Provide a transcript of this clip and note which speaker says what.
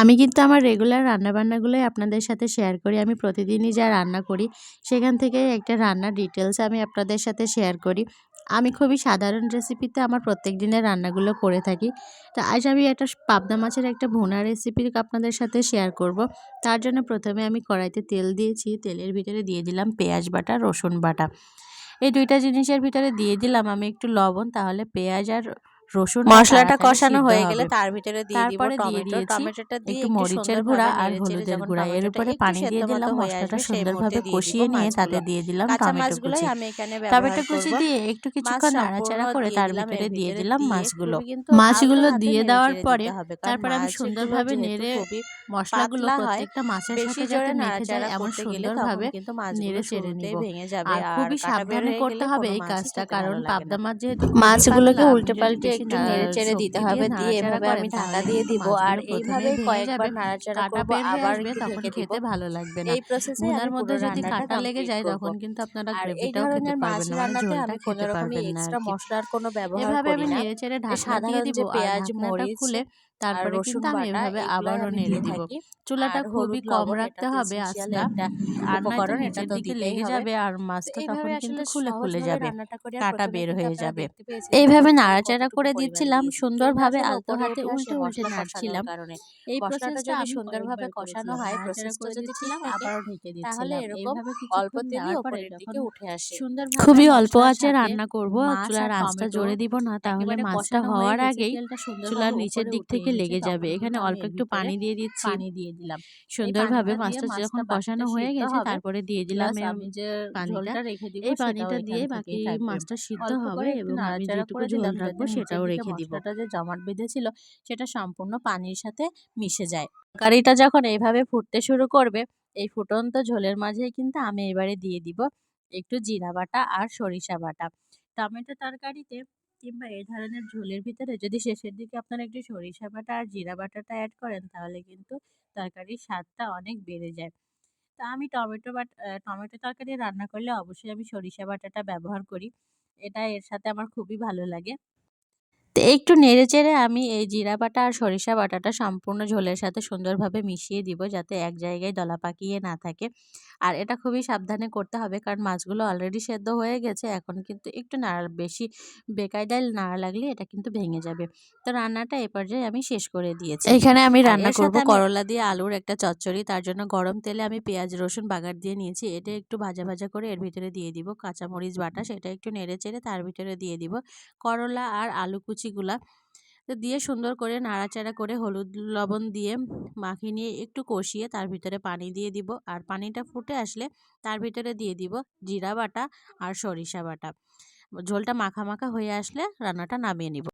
Speaker 1: আমি কিন্তু আমার রেগুলার রান্নাবান্নাগুলোই আপনাদের সাথে শেয়ার করি। আমি প্রতিদিনই যা রান্না করি, সেখান থেকে একটা রান্নার ডিটেলস আমি আপনাদের সাথে শেয়ার করি। আমি খুবই সাধারণ রেসিপিতে আমার প্রত্যেক দিনের রান্নাগুলো করে থাকি। তো আজ আমি একটা পাবদা মাছের একটা ভুনা রেসিপি আপনাদের সাথে শেয়ার করব। তার জন্য প্রথমে আমি কড়াইতে তেল দিয়েছি। তেলের ভিতরে দিয়ে দিলাম পেঁয়াজ বাটা, রসুন বাটা। এই দুইটা জিনিসের ভিতরে দিয়ে দিলাম আমি একটু লবণ, তাহলে পেঁয়াজ আর রসুন
Speaker 2: মশলাটা কষানো হয়ে গেলে তার ভিতরে দিয়ে
Speaker 1: তারপরে দিয়ে দিয়েছি
Speaker 2: টমেটোটা দিয়ে
Speaker 1: একটু মরিচের গুঁড়া আর হলুদের গুঁড়া। এর উপরে পানি দিয়ে দিলাম মশলাটা সুন্দরভাবে কষিয়ে নিয়ে তাতে দিয়ে দিলাম টমেটো কুচি। টমেটো কুচি দিয়ে একটু কিছুক্ষণ নাড়াচাড়া করে তার ভিতরে দিয়ে দিলাম মাছগুলো। মাছগুলো দিয়ে দেওয়ার পরে তারপর আমি সুন্দরভাবে নেড়ে মশলাগুলো প্রত্যেকটা মাছের
Speaker 2: বেশি
Speaker 1: সাথে
Speaker 2: জোরে
Speaker 1: যাতে মেখে যায় এমন
Speaker 2: করতে
Speaker 1: সুন্দরভাবে নেড়ে চেড়ে নিব। আর খুবই সাবধানে করতে হবে এই কাজটা কারণ পাবদা মাছ যেহেতু
Speaker 2: মাছগুলোকে উল্টে পাল্টে একটু
Speaker 1: নাড়া-
Speaker 2: চেড়ে দিতে
Speaker 1: দিয়ে
Speaker 2: হবে দিয়ে এভাবে আমি ঢাকা দিয়ে দিব। আর এইভাবে
Speaker 1: প্রথমে
Speaker 2: কয়েকবার নাড়াচাড়া করব আবার
Speaker 1: তখন খেতে ভালো লাগবে না।
Speaker 2: এই প্রসেসে
Speaker 1: ভুনার মধ্যে যদি কাটা লেগে যায় তখন কিন্তু আপনারা গ্রেভিটাও খেতে
Speaker 2: মাছ
Speaker 1: পারবেন না মানে
Speaker 2: রান্নাতে আমি কোনো রকমই
Speaker 1: না
Speaker 2: এক্সট্রা মশলার কোনো ব্যবহার
Speaker 1: এভাবে আমি নেড়ে চেড়ে ঢাকনা দিয়ে দিব আর
Speaker 2: পেঁয়াজ মরিচ
Speaker 1: খুলে তারপরে কিন্তু আমি এভাবে আবারও নেড়ে দিব। চুলাটা খুবই কম রাখতে হবে
Speaker 2: একটা
Speaker 1: আর
Speaker 2: উপকরণ এটা
Speaker 1: দিকে লেগে যাবে আর মাছটা তখন কিন্তু খুলে খুলে যাবে। কাটা বের হয়ে যাবে। এইভাবে নাড়াচাড়া করে দিচ্ছিলাম। সুন্দরভাবে আলতো হাতে উল্টে উল্টে নাড়ছিলাম। এই প্রসেসটা
Speaker 2: যদি
Speaker 1: আমি
Speaker 2: সুন্দরভাবে কষানো হয় প্রসেসটা
Speaker 1: করে
Speaker 2: যদি
Speaker 1: দিচ্ছিলাম আবারও ঢেকে
Speaker 2: তাহলে এরকম অল্প তেলই
Speaker 1: দেওয়ার
Speaker 2: দিকে উঠে আসে।
Speaker 1: সুন্দরভাবে
Speaker 2: খুবই অল্প আঁচে রান্না করব। চুলার আঁচটা জোরে দিব। না তাহলে মাছটা হওয়ার আগেই চুলার নিচের দিক
Speaker 1: উঠে
Speaker 2: থেকে লেগে যাবে। এখানে অল্প একটু পানি দিয়ে দিচ্ছি।
Speaker 1: পানি দিয়ে দিলাম।
Speaker 2: সুন্দরভাবে মাছটা যখন কষানো হয়ে গেছে তারপরে দিয়ে দিলাম
Speaker 1: আমি যে
Speaker 2: পানিটা।
Speaker 1: রেখে দিব
Speaker 2: এই পানিটা দিয়ে বাকি মাছটা সিদ্ধ হবে এবং আমি যেটুকু ঝোল রাখব সেটাও রেখে দিব।
Speaker 1: যে জমাট বেঁধেছিল সেটা সম্পূর্ণ পানির সাথে মিশে যায়। তরকারিটা যখন এইভাবে ফুটতে শুরু করবে এই ফুটন্ত ঝোলের মাঝেই কিন্তু আমি এবারে দিয়ে দিব একটু জিরা বাটা আর সরিষা বাটা। টমেটো তরকারিতে কিংবা এই ধরনের ঝোলের ভিতরে যদি শেষের দিকে আপনারা একটু সরিষা বাটা আর জিরা বাটাটা অ্যাড করেন, তাহলে কিন্তু তরকারির স্বাদটা অনেক বেড়ে যায়। তা আমি টমেটো বাট টমেটো তরকারি রান্না করলে অবশ্যই আমি সরিষা বাটাটা ব্যবহার করি। এটা এর সাথে আমার খুবই ভালো লাগে। তো একটু নেড়ে চেড়ে আমি এই জিরা বাটা আর সরিষা বাটাটা সম্পূর্ণ ঝোলের সাথে সুন্দরভাবে মিশিয়ে দিব যাতে এক জায়গায় দলা পাকিয়ে না থাকে। আর এটা খুবই সাবধানে করতে হবে কারণ মাছগুলো অলরেডি সেদ্ধ হয়ে গেছে এখন কিন্তু একটু নাড়া বেশি বেকায়দায় নাড়া লাগলে এটা কিন্তু ভেঙে যাবে। তো রান্নাটা এ পর্যায়ে আমি শেষ করে দিয়েছি।
Speaker 2: এখানে আমি রান্না করব
Speaker 1: সাথে
Speaker 2: করলা দিয়ে আলুর একটা চচ্চড়ি তার জন্য গরম তেলে আমি পেঁয়াজ রসুন বাগার দিয়ে নিয়েছি। এটা একটু ভাজা ভাজা করে এর ভিতরে দিয়ে দিব। কাঁচামরিচ বাটা সেটা একটু নেড়ে চেড়ে তার ভিতরে দিয়ে দিব। করলা আর আলু কুচিগুলা তো দিয়ে সুন্দর করে নাড়াচাড়া করে হলুদ লবণ দিয়ে মাখিয়ে নিয়ে একটু কষিয়ে তার ভিতরে পানি দিয়ে দিব। আর পানিটা ফুটে আসলে তার ভিতরে দিয়ে দিব জিরা বাটা আর সরিষা বাটা। ঝোলটা মাখা মাখা হয়ে আসলে রান্নাটা নামিয়ে নিব।